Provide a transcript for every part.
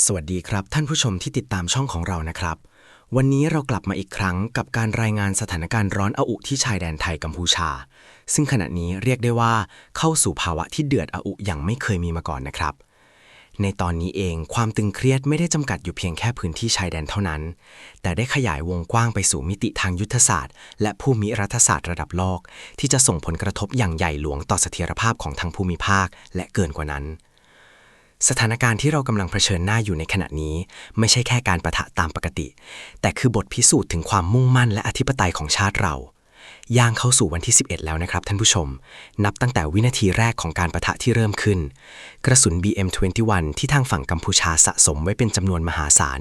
สวัสดีครับ ท่านผู้ชมที่ติดตามช่องของเรานะครับ วันนี้เรากลับมาอีกครั้งกับการรายงานสถานการณ์ร้อนอาอุที่ชายแดนไทยกัมพูชา ซึ่งขณะนี้เรียกได้ว่าเข้าสู่ภาวะที่เดือดอาอุอย่างไม่เคยมีมาก่อนนะครับ ในตอนนี้เองความตึงเครียดไม่ได้จำกัดอยู่เพียงแค่พื้นที่ชายแดนเท่านั้น แต่ได้ขยายวงกว้างไปสู่มิติทางยุทธศาสตร์ และภูมิรัฐศาสตร์ระดับโลก ที่จะส่งผลกระทบอย่างใหญ่หลวงต่อเสถียรภาพของทั้งภูมิภาค และเกินกว่านั้น สถานการณ์ที่เรากำลังเผชิญหน้าอยู่ในขณะนี้ ไม่ใช่แค่การประทะตามปกติ แต่คือบทพิสูจน์ถึงความมุ่งมั่นและอธิปไตยของชาติเรา ย่างเข้าสู่วันที่ 11 แล้วนะครับท่านผู้ชม นับตั้งแต่วินาทีแรกของการประทะที่เริ่มขึ้น กระสุน BM21 ที่ทางฝั่งกัมพูชาสะสมไว้เป็นจำนวนมหาศาล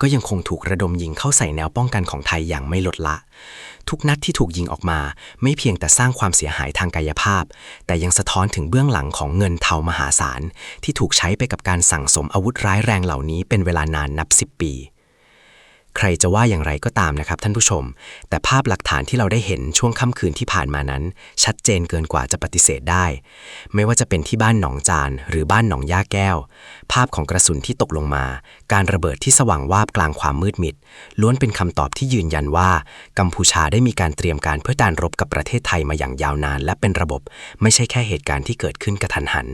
ก็ยังคงถูกระดมยิงเข้าใส่แนวป้องกันของไทยอย่างไม่ลดละ ทุกนัดที่ถูกยิงออกมา ไม่เพียงแต่สร้างความเสียหายทางกายภาพ แต่ยังสะท้อนถึงเบื้องหลังของเงินเทามหาศาลที่ถูกใช้ไปกับการสั่งสมอาวุธร้ายแรงเหล่านี้เป็นเวลานานนับ 10 ปี ใครจะว่าอย่างไรก็ตามนะครับท่านผู้ชม แต่ภาพหลักฐานที่เราได้เห็นช่วงค่ำคืนที่ผ่านมานั้น ชัดเจนเกินกว่าจะปฏิเสธได้ ไม่ว่าจะเป็นที่บ้านหนองจาน หรือบ้านหนองย่าแก้ว ภาพของกระสุนที่ตกลงมา การระเบิดที่สว่างวาบกลางความมืดมิด ล้วนเป็นคำตอบที่ยืนยันว่า กัมพูชาได้มีการเตรียมการเพื่อการรบกับประเทศไทยมาอย่างยาวนาน และเป็นระบบ ไม่ใช่แค่เหตุการณ์ที่เกิดขึ้นกระทันหัน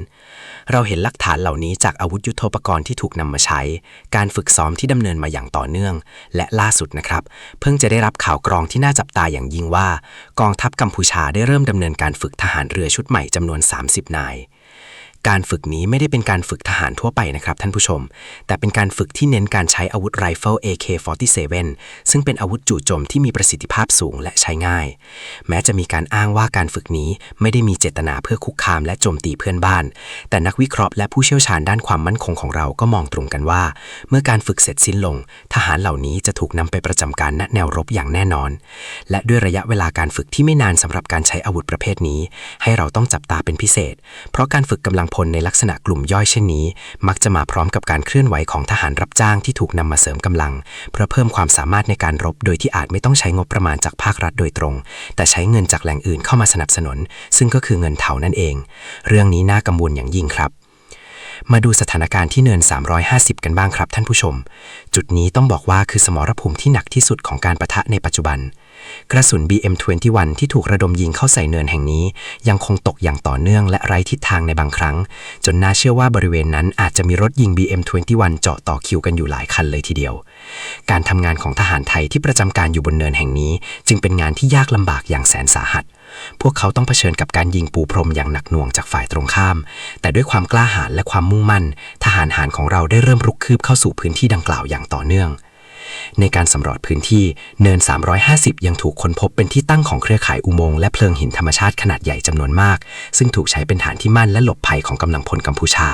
เราเห็นหลักฐานเหล่านี้จากอาวุธยุโทโธปกรณ์ที่ถูกนำมาใช้ การฝึกซ้อมที่ดำเนินมาอย่างต่อเนื่องและล่าสุดนะครับ เพิ่งจะได้รับข่าวกรองที่น่าจับตาอย่างยิ่งว่า กองทัพกัมพูชาได้เริ่มดำเนินการฝึกทหารเรือชุดใหม่จำนวน 30 นาย การฝึกนี้ไม่ได้เป็นการฝึกทหารทั่วไปนะครับท่านผู้ชม แต่เป็นการฝึกที่เน้นการใช้อาวุธไรเฟิล AK-47 ซึ่งเป็นอาวุธจู่โจมที่มีประสิทธิภาพสูงและใช้ง่าย แม้จะมีการอ้างว่าการฝึกนี้ไม่ได้มีเจตนาเพื่อคุกคามและโจมตีเพื่อนบ้าน แต่นักวิเคราะห์และผู้เชี่ยวชาญด้านความมั่นคงของเราก็มองตรงกันว่า เมื่อการฝึกเสร็จสิ้นลง ทหารเหล่านี้จะถูกนำไปประจำการณแนวรบอย่างแน่นอน และด้วยระยะเวลาการฝึกที่ไม่นานสำหรับการใช้อาวุธประเภทนี้ ให้เราต้องจับตาเป็นพิเศษ เพราะการฝึกกำลังพลในลักษณะกลุ่มย่อยเช่นนี้ มักจะมาพร้อมกับการเคลื่อนไหวของทหารรับจ้างที่ถูกนำมาเสริมกำลัง เพื่อเพิ่มความสามารถในการรบ โดยที่อาจไม่ต้องใช้งบประมาณจากภาครัฐโดยตรง แต่ใช้เงินจากแหล่งอื่นเข้ามาสนับสนุน ซึ่งก็คือเงินเถานั่นเอง เรื่องนี้น่ากังวลอย่างยิ่งครับมาดูสถานการณ์ที่เนิน 350 กันบ้างครับท่านผู้ชม จุดนี้ต้องบอกว่าคือสมรภูมิที่หนักที่สุดของการประทะในปัจจุบัน กระสุน BM21 ที่ถูกระดมยิงเข้าใส่เนินแห่งนี้ ยังคงตกอย่างต่อเนื่องและไร้ทิศทางในบางครั้ง จนน่าเชื่อว่าบริเวณนั้นอาจจะมีรถยิง BM21 เจาะต่อคิวกันอยู่หลายคันเลยทีเดียว การทำงานของทหารไทยที่ประจำการอยู่บนเนินแห่งนี้ จึงเป็นงานที่ยากลำบากอย่างแสนสาหัสพวกเขาต้องเผชิญกับการยิงปูพรมอย่างหนักหน่วงจากฝ่ายตรงข้าม แต่ด้วยความกล้าหาญและความมุ่งมั่น ทหารหารของเราได้เริ่มรุกคืบเข้าสู่พื้นที่ดังกล่าวอย่างต่อเนื่อง ในการสำรวจพื้นที่เนิน 350 ยังถูกค้นพบเป็นที่ตั้งของเครือข่ายอุโมงค์และเพลิงหินธรรมชาติขนาดใหญ่จำนวนมาก ซึ่งถูกใช้เป็นฐานที่มั่นและหลบภัยของกำลังพลกัมพูชา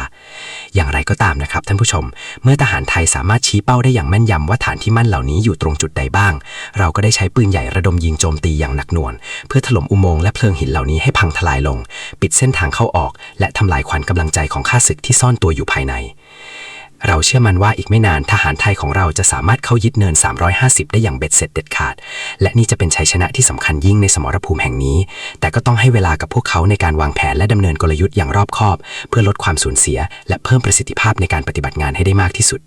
อย่างไรก็ตามนะครับท่านผู้ชม เมื่อทหารไทยสามารถชี้เป้าได้อย่างแม่นยำว่าฐานที่มั่นเหล่านี้อยู่ตรงจุดใดบ้าง เราก็ได้ใช้ปืนใหญ่ระดมยิงโจมตีอย่างหนักหน่วงเพื่อถล่มอุโมงค์และเพลิงหินเหล่านี้ให้พังทลายลง ปิดเส้นทางเข้าออก และทำลายขวัญกำลังใจของข้าศึกที่ซ่อนตัวอยู่ภายใน เราเชื่อมันว่าอีกไม่นานทหารไทยของเราจะสามารถเข้ายึดเนิน 350 ได้อย่างเบ็ดเสร็จเด็ดขาด และนี่จะเป็นชัยชนะที่สำคัญยิ่งในสมรภูมิแห่งนี้ แต่ก็ต้องให้เวลากับพวกเขาในการวางแผนและดำเนินกลยุทธ์อย่างรอบคอบ เพื่อลดความสูญเสีย และเพิ่มประสิทธิภาพในการปฏิบัติงานให้ได้มากที่สุด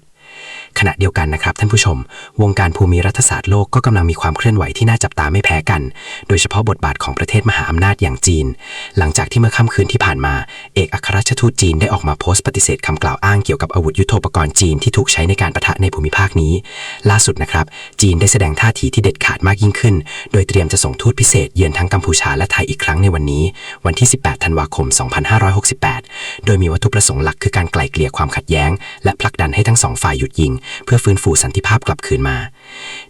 ขณะเดียวกันนะครับท่านผู้ชม วงการภูมิรัฐศาสตร์โลกก็กำลังมีความเคลื่อนไหวที่น่าจับตาไม่แพ้กัน โดยเฉพาะบทบาทของประเทศมหาอำนาจอย่างจีน หลังจากที่เมื่อค่ำคืนที่ผ่านมา เอกอัครราชทูตจีนได้ออกมาโพสต์ปฏิเสธคำกล่าวอ้างเกี่ยวกับอาวุธยุโทโธปกรณ์จีนที่ถูกใช้ในการประทะในภูมิภาคนี้ ล่าสุดนะครับจีนได้แสดงท่าทีที่เด็ดขาดมากยิ่งขึ้น โดยเตรียมจะส่งทูตพิเศษเยือนทั้งกัมพูชาและไทยอีกครั้งในวันนี้ วันที่ 18 ธันวาคม 2568 โดยมีวัตถุประสงค์หลักคือการไกล่เกลี่ยความขัดแย้ง และผลักดันให้ทั้งสองฝ่ายหยุดยิงเพื่อฟื้นฟูสันติภาพกลับคืนมา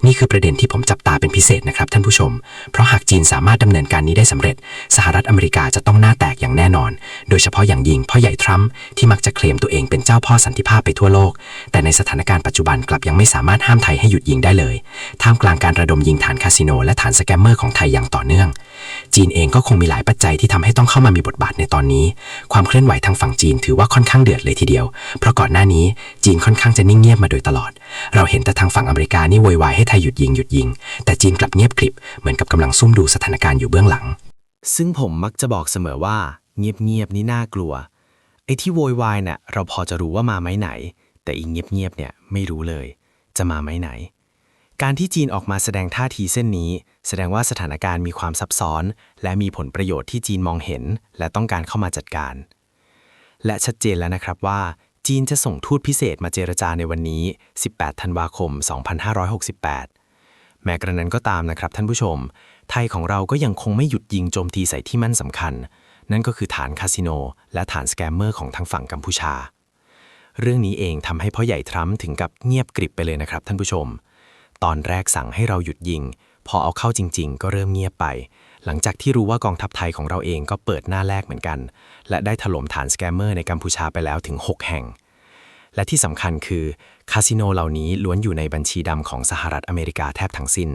นี่คือประเด็นที่ผมจับตาเป็นพิเศษนะครับท่านผู้ชม เพราะหากจีนสามารถดำเนินการนี้ได้สำเร็จ สหรัฐอเมริกาจะต้องหน้าแตกอย่างแน่นอน โดยเฉพาะอย่างยิ่งพ่อใหญ่ทรัมป์ที่มักจะเคลมตัวเองเป็นเจ้าพ่อสันติภาพไปทั่วโลก แต่ในสถานการณ์ปัจจุบันกลับยังไม่สามารถห้ามไทยให้หยุดยิงได้เลย ท่ามกลางการระดมยิงฐานคาสิโนและฐานสแกมเมอร์ของไทยอย่างต่อเนื่อง จีนเองก็คงมีหลายปัจจัยที่ทำให้ต้องเข้ามามีบทบาทในตอนนี้ ความเคลื่อนไหวทางฝั่งจีนถือว่าค่อนข้างเดือดเลยทีเดียว เพราะก่อนหน้านี้จีนค่อนข้างจะนิ่งเงียบมาโดยตลอด เราเห็นแต่ทางฝั่งอเมริกานี่โวยวายให้ไทยหยุดยิงหยุดยิง แต่จีนกลับเงียบกริบเหมือนกับกำลังซุ่มดูสถานการณ์อยู่เบื้องหลัง ซึ่งผมมักจะบอกเสมอว่า เงียบๆนี่น่ากลัวไอ้ที่โวยวายเนี่ยเราพอจะรู้ว่ามาไหมไหน แต่อีกเงียบๆเนี่ยไม่รู้เลย จะมาไหมไหน การที่จีนออกมาแสดงท่าทีเส้นนี้ แสดงว่าสถานการณ์มีความซับซ้อน และมีผลประโยชน์ที่จีนมองเห็น และต้องการเข้ามาจัดการ และชัดเจนแล้วนะครับว่า จีนจะส่งทูตพิเศษมาเจรจาในวันนี้ 18 ธันวาคม 2568 แม้กระนั้นก็ตามนะครับท่านผู้ชม ไทยของเราก็ยังคงไม่หยุดยิงโจมตีใส่ที่มั่นสำคัญ นั่นก็คือฐานคาสิโน และฐานสแกมเมอร์ของทางฝั่งกัมพูชา เรื่องนี้เองทำให้พ่อใหญ่ทรัมป์ถึงกับเงียบกริบไปเลยนะครับท่านผู้ชม ตอนแรกสั่งให้เราหยุดยิง พอเอาเข้าจริง ๆ ก็เริ่มเงียบไป หลังจากที่รู้ว่ากองทัพไทยของเราเองก็เปิดหน้าแรกเหมือนกัน และได้ถล่มฐานสแกมเมอร์ในกัมพูชาไปแล้วถึง 6 แห่ง และที่สำคัญคือคาสิโนเหล่านี้ล้วนอยู่ในบัญชีดำของสหรัฐอเมริกาแทบทั้งสิ้น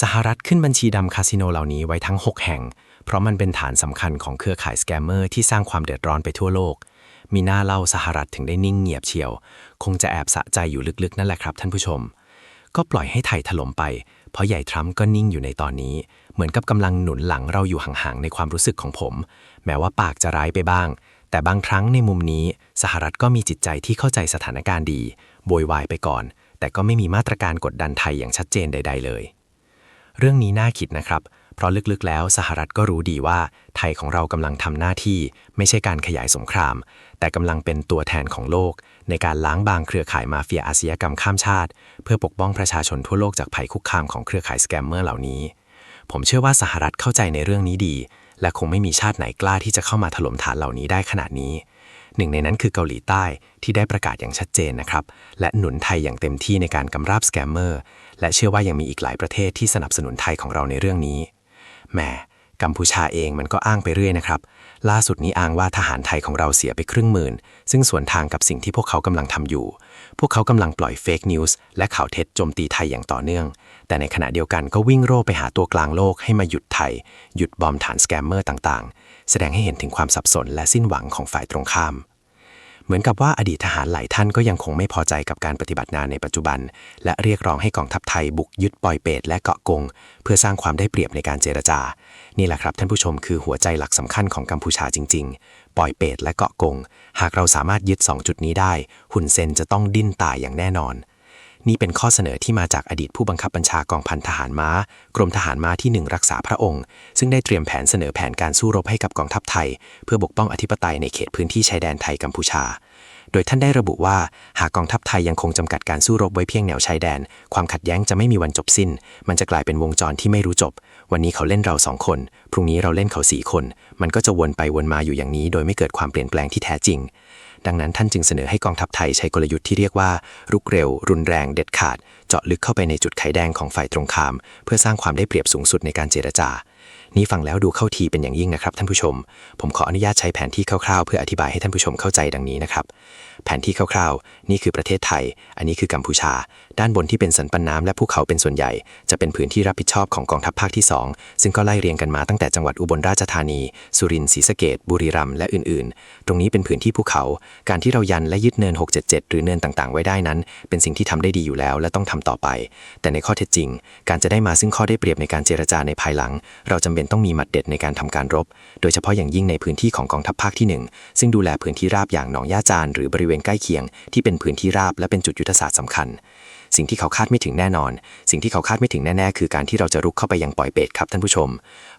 สหรัฐขึ้นบัญชีดำคาสิโนเหล่านี้ไว้ทั้ง 6 แห่ง เพราะมันเป็นฐานสำคัญของเครือข่ายสแกมเมอร์ที่สร้างความเดือดร้อนไปทั่วโลกมีหน้าเล่าสหรัฐถึงได้นิ่งเงียบเชียว คงจะแอบสะใจอยู่ลึกๆ นั่นแหละครับท่านผู้ชม ก็ปล่อยให้ไทยถล่มไป เพราะใหญ่ทรัมป์ก็นิ่งอยู่ในตอนนี้ เหมือนกับกำลังหนุนหลังเราอยู่ห่างๆในความรู้สึกของผม แม้ว่าปากจะร้ายไปบ้าง แต่บางครั้งในมุมนี้ สหรัฐก็มีจิตใจที่เข้าใจสถานการณ์ดีโวยวายไปก่อน แต่ก็ไม่มีมาตรการกดดันไทยอย่างชัดเจนใด ๆ เลย เรื่องนี้น่าคิดนะครับ เพราะลึกๆแล้วสหรัฐก็รู้ดีว่า ไทยของเรากำลังทำหน้าที่ ไม่ใช่การขยายสงคราม แต่กำลังเป็นตัวแทนของโลก ในการล้างบางเครือข่ายมาเฟียอาชญากรรมข้ามชาติ เพื่อปกป้องประชาชนทั่วโลกจากภัยคุกคามของเครือข่ายสแกมเมอร์เหล่านี้ ผมเชื่อว่าสหรัฐเข้าใจในเรื่องนี้ดี และคงไม่มีชาติไหนกล้าที่จะเข้ามาถล่มฐานเหล่านี้ได้ขนาดนี้หนึ่งในนั้นคือเกาหลีใต้ที่ได้ประกาศอย่างชัดเจนนะครับ และหนุนไทยอย่างเต็มที่ในการกำราบสแกมเมอร์ และเชื่อว่ายังมีอีกหลายประเทศที่สนับสนุนไทยของเราในเรื่องนี้ แหมกัมพูชาเองมันก็อ้างไปเรื่อยนะครับ ล่าสุดนี้อ้างว่าทหารไทยของเราเสียไปครึ่งหมื่น ซึ่งสวนทางกับสิ่งที่พวกเขากำลังทำอยู่ พวกเขากำลังปล่อยเฟกนิวส์และข่าวเท็จโจมตีไทยอย่างต่อเนื่อง แต่ในขณะเดียวกันก็วิ่งโร่ไปหาตัวกลางโลกให้มาหยุดไทย หยุดบอมฐานสแกมเมอร์ต่างๆ แสดงให้เห็นถึงความสับสนและสิ้นหวังของฝ่ายตรงข้าม เหมือนกับว่าอดีตทหารหลายท่านก็ยังคงไม่พอใจกับการปฏิบัติงานในปัจจุบัน และเรียกร้องให้กองทัพไทยบุกยึดปอยเปตและเกาะกง เพื่อสร้างความได้เปรียบในการเจรจา นี่แหละครับท่านผู้ชมคือหัวใจหลักสำคัญของกัมพูชาจริง ๆ ปอยเปตและเกาะกง หากเราสามารถยึด 2 จุดนี้ได้ หุ่นเซนจะต้องดิ้นตายอย่างแน่นอน นี่เป็นข้อเสนอที่มาจากอดีตผู้บังคับบัญชากองพันทหารม้า กรมทหารม้าที่ 1 รักษาพระองค์ ซึ่งได้เตรียมแผนเสนอแผนการสู้รบให้กับกองทัพไทย เพื่อปกป้องอธิปไตยในเขตพื้นที่ชายแดนไทยกัมพูชา โดยท่านได้ระบุว่า หากกองทัพไทยยังคงจำกัดการสู้รบไว้เพียงแนวชายแดน ความขัดแย้งจะไม่มีวันจบสิ้น มันจะกลายเป็นวงจรที่ไม่รู้จบ วันนี้เขาเล่นเราสองคน พรุ่งนี้เราเล่นเขาสี่คน มันก็จะวนไปวนมาอยู่อย่างนี้ โดยไม่เกิดความเปลี่ยนแปลงที่แท้จริง ดังนั้นท่านจึงเสนอให้กองทัพไทยใช้กลยุทธ์ที่เรียกว่า รุกเร็ว รุนแรงเด็ดขาด เจาะลึกเข้าไปในจุดไขแดงของฝ่ายตรงข้าม เพื่อสร้างความได้เปรียบสูงสุดในการเจรจา นี่ฟังแล้วดูเข้าทีเป็นอย่างยิ่งนะครับท่านผู้ชม ผมขออนุญาตใช้แผนที่คร่าวๆ เพื่ออธิบายให้ท่านผู้ชมเข้าใจดังนี้นะครับ แผนที่คร่าวๆ นี่คือประเทศไทย อันนี้คือกัมพูชา ด้านบนที่เป็นสันปันน้ำและภูเขาเป็นส่วนใหญ่ จะเป็นพื้นที่รับผิดชอบของกองทัพภาคที่ 2 ซึ่งก็ไล่เรียงกันมาตั้งแต่จังหวัดอุบลราชธานี สุรินทร์ศรีสะเกดบุรีรัมย์และอื่นๆ ตรงนี้เป็นพื้นที่ภูเขา การที่เรายันและยึดเนิน 677 หรือเนินต่างๆ ไว้ได้นั้น เป็นสิ่งที่ทำได้ดีอยู่แล้วและต้องทำต่อไป แต่ในข้อเท็จจริง การจะได้มาซึ่งข้อได้เปรียบในการเจรจาในภายหลัง เราจำเป็นต้องมีหมัดเด็ดในการทำการรบ โดยเฉพาะอย่างยิ่งในพื้นที่ของกองทัพภาคที่ 1 ซึ่งดูแลพื้นที่ราบอย่างหนองย่าจานหรือบริเวณใกล้เคียง ที่เป็นพื้นที่ราบและเป็นจุดยุทธศาสตร์สำคัญ สิ่งที่เขาคาดไม่ถึงแน่นอน สิ่งที่เขาคาดไม่ถึงแน่ๆ คือการที่เราจะรุกเข้าไปยังปล่อยเปตครับท่านผู้ชม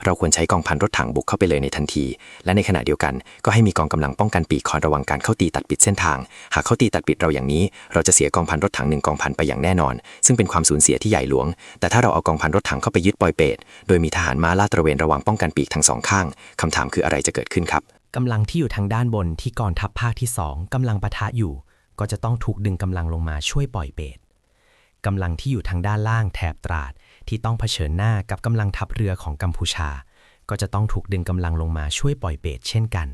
เราควรใช้กองพันรถถังบุกเข้าไปเลยในทันที และในขณะเดียวกัน ก็ให้มีกองกำลังป้องกันปีกคอยระวังการเข้าตีตัดปิดเส้นทาง หากเข้าตีตัดปิดเราอย่างนี้ เราจะเสียกองพันรถถังหนึ่งกองพันไปอย่างแน่นอน ซึ่งเป็นความสูญเสียที่ใหญ่หลวง แต่ถ้าเราเอากองพันรถถังเข้าไปยึดปล่อยเปตโดยมีทหารม้าลาดตระเวนระวังป้องกันปีกทั้งสองข้างคำถามคืออะไรจะเกิดขึ้นครับกำลังที่อยู่ทางด้านบนที่กองทัพภาคที่สองกำลังปะทะอยู่ ก็จะต้องถูกดึงกำลังลงมาช่วยปล่อยเบส กำลังที่อยู่ทางด้านล่างแถบตราด ที่ต้องเผชิญหน้ากับกำลังทัพเรือของกัมพูชา ก็จะต้องถูกดึงกำลังลงมาช่วยปล่อยเบสเช่นกัน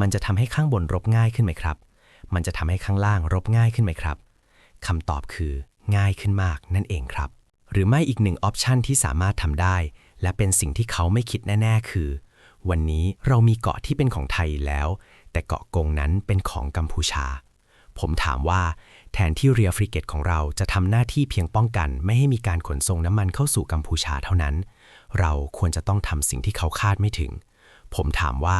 มันจะทำให้ข้างบนรบง่ายขึ้นไหมครับ มันจะทำให้ข้างล่างรบง่ายขึ้นไหมครับคำตอบคือ ง่ายขึ้นมากนั่นเองครับ หรือไม่อีกหนึ่งออปชันที่สามารถทำได้ และเป็นสิ่งที่เขาไม่คิดแน่ ๆ คือ วันนี้เรามีเกาะที่เป็นของไทยแล้ว แต่เกาะกงนั้นเป็นของกัมพูชา ผมถามว่า แทนที่เรือฟริเกตของเราจะทำหน้าที่เพียงป้องกัน ไม่ให้มีการขนส่งน้ำมันเข้าสู่กัมพูชาเท่านั้น เราควรจะต้องทำสิ่งที่เขาคาดไม่ถึง ผมถามว่า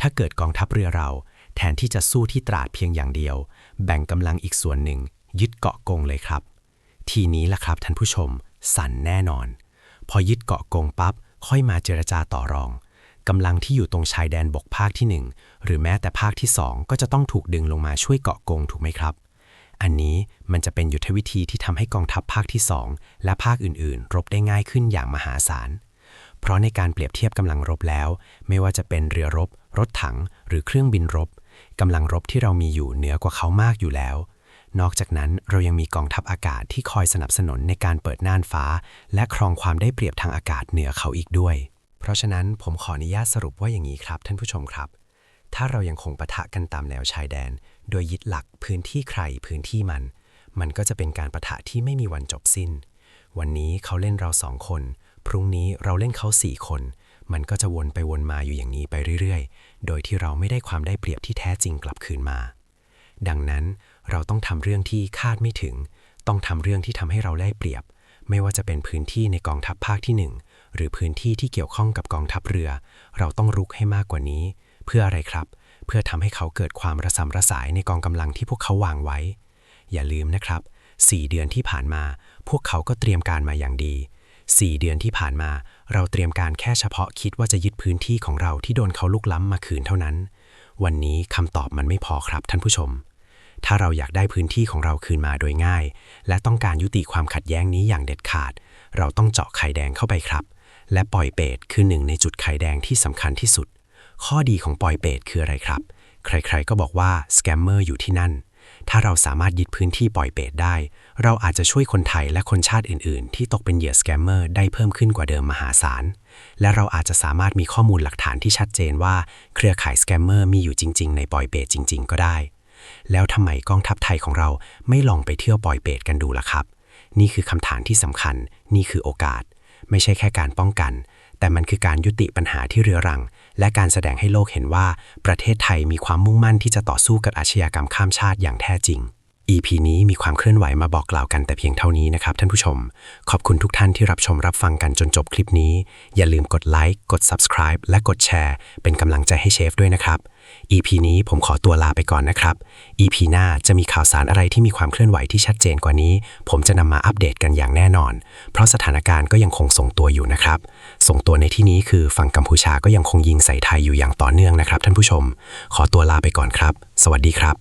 ถ้าเกิดกองทัพเรือเรา แทนที่จะสู้ที่ตราดเพียงอย่างเดียว แบ่งกำลังอีกส่วนหนึ่ง ยึดเกาะกงเลยครับ ทีนี้ล่ะครับท่านผู้ชม สั่นแน่นอน พอยึดเกาะกงปั๊บค่อยมาเจรจาต่อรองกำลังที่อยู่ตรงชายแดนบกภาคที่หนึ่งหรือแม้แต่ภาคที่สองก็จะต้องถูกดึงลงมาช่วยเกาะกงถูกไหมครับ อันนี้มันจะเป็นยุทธวิธีที่ทำให้กองทัพภาคที่ 2 และภาคอื่นๆ รบได้ง่ายขึ้นอย่างมหาศาล เพราะในการเปรียบเทียบกำลังรบแล้ว ไม่ว่าจะเป็นเรือรบ รถถัง หรือเครื่องบินรบกำลังรบที่เรามีอยู่เหนือกว่าเขามากอยู่แล้ว นอกจากนั้นเรายังมีกองทัพอากาศที่คอยสนับสนุนในการเปิดน่านฟ้า และครองความได้เปรียบทางอากาศเหนือเขาอีกด้วย เพราะฉะนั้นผมขออนุญาตสรุปว่าอย่างนี้ครับ ท่านผู้ชมครับ ถ้าเรายังคงปะทะกันตามแนวชายแดน โดยยึดหลักพื้นที่ใครพื้นที่มัน มันก็จะเป็นการประทะที่ไม่มีวันจบสิ้น วันนี้เขาเล่นเราสองคน พรุ่งนี้เราเล่นเขาสี่คน มันก็จะวนไปวนมาอยู่อย่างนี้ไปเรื่อยๆ โดยที่เราไม่ได้ความได้เปรียบที่แท้จริงกลับคืนมา ดังนั้นเราต้องทำเรื่องที่คาดไม่ถึง ต้องทำเรื่องที่ทำให้เราได้เปรียบ ไม่ว่าจะเป็นพื้นที่ในกองทัพภาคที่หนึ่งหรือพื้นที่ที่เกี่ยวข้องกับกองทัพเรือ เราต้องรุกให้มากกว่านี้ เพื่ออะไรครับ เพื่อทำให้เขาเกิดความระสำระสายในกองกำลังที่พวกเขาวางไว้ อย่าลืมนะครับ 4 เดือนที่ผ่านมา พวกเขาก็เตรียมการมาอย่างดี 4 เดือนที่ผ่านมา เราเตรียมการแค่เฉพาะคิดว่าจะยึดพื้นที่ของเราที่โดนเขาลุกล้ำมาคืนเท่านั้น วันนี้คำตอบมันไม่พอครับท่านผู้ชม ถ้าเราอยากได้พื้นที่ของเราคืนมาโดยง่าย และต้องการยุติความขัดแย้งนี้อย่างเด็ดขาด เราต้องเจาะไข่แดงเข้าไปครับ และปล่อยเปตคือหนึ่งในจุดไข่แดงที่สำคัญที่สุด ข้อดีของปล่อยเปตคืออะไรครับ ใครๆก็บอกว่าสแกมเมอร์อยู่ที่นั่น ถ้าเราสามารถยึดพื้นที่ปล่อยเปตได้ เราอาจจะช่วยคนไทยและคนชาติอื่น ๆ ที่ตกเป็นเหยื่อสแกมเมอร์ได้เพิ่มขึ้นกว่าเดิมมหาศาล และเราอาจจะสามารถมีข้อมูลหลักฐานที่ชัดเจนว่าเครือข่ายสแกมเมอร์มีอยู่จริง ๆ ในปล่อยเปตจริง ๆ ก็ได้ แล้วทำไมกองทัพไทยของเราไม่ลองไปเที่ยวปล่อยเปตกันดูล่ะครับ นี่คือคำถามที่สำคัญ นี่คือโอกาส ไม่ใช่แค่การป้องกัน แต่มันคือการยุติปัญหาที่เรื้อรัง และการแสดงให้โลกเห็นว่าประเทศไทยมีความมุ่งมั่นที่จะต่อสู้กับอาชญากรรมข้ามชาติอย่างแท้จริง EP นี้มีความเคลื่อนไหวมาบอกกล่าวกันแต่เพียงเท่านี้นะครับท่านผู้ชม ขอบคุณทุกท่านที่รับชมรับฟังกันจนจบคลิปนี้ อย่าลืมกดไลค์กด Subscribe และกดแชร์ เป็นกำลังใจให้เชฟด้วยนะครับ EP นี้ผมขอตัวลาไปก่อนนะครับ EP หน้าจะมีข่าวสารอะไรที่มีความเคลื่อนไหวที่ชัดเจนกว่านี้ ผมจะนำมาอัปเดตกันอย่างแน่นอน เพราะสถานการณ์ก็ยังคงส่งตัวอยู่นะครับส่งตัวในที่นี้คือฝั่งกัมพูชาก็ยังคงยิงใส่ไทยอยู่อย่างต่อเนื่องนะครับ ท่านผู้ชม ขอตัวลาไปก่อนครับ สวัสดีครับ